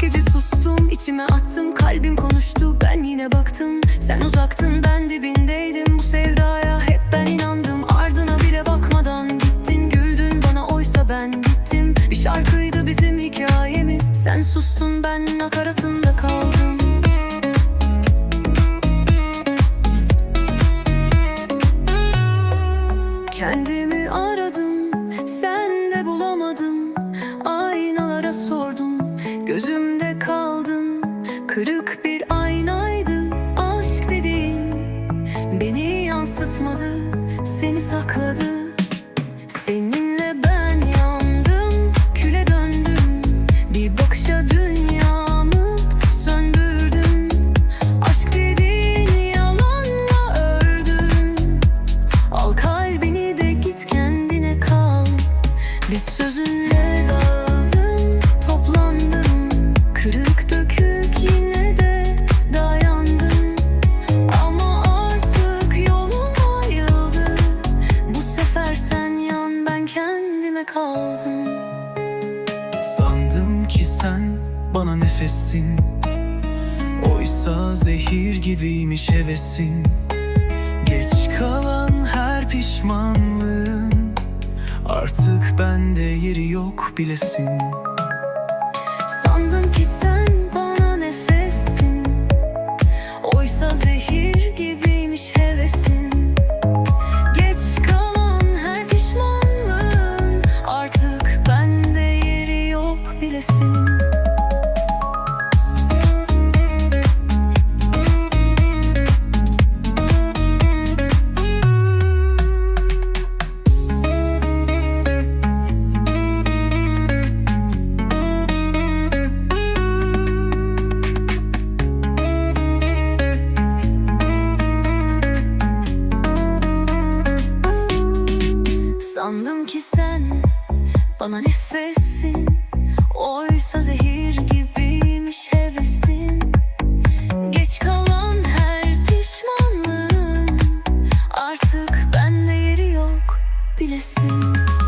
gece sustum içime attım kalbim konuştu ben yine baktım. Sen uzaktın ben dibindeydim bu sevdaya hep ben inandım. Ardına bile bakmadan gittin güldün bana oysa ben gittim. Bir şarkıydı bizim hikayemiz sen sustun ben nakaratında kaldım. Beni yansıtmadı, seni sakladı. Seninle ben yandım, küle döndüm. Bir bakışa dünyamı söndürdüm. Aşk dediğin yalanla ördüm. Al kalbini de git kendine kal. Bir sözünle kendime kaldım. Sandım ki sen bana nefessin. Oysa zehir gibiymiş hevesin. Geç kalan her pişmanlığın. Artık bende yeri yok bilesin bilesin Sandım ki sen bana nefessin Oysa zehir gibiymiş hevesin. Geç kalan her pişmanlığın. Artık bende yeri yok bilesin.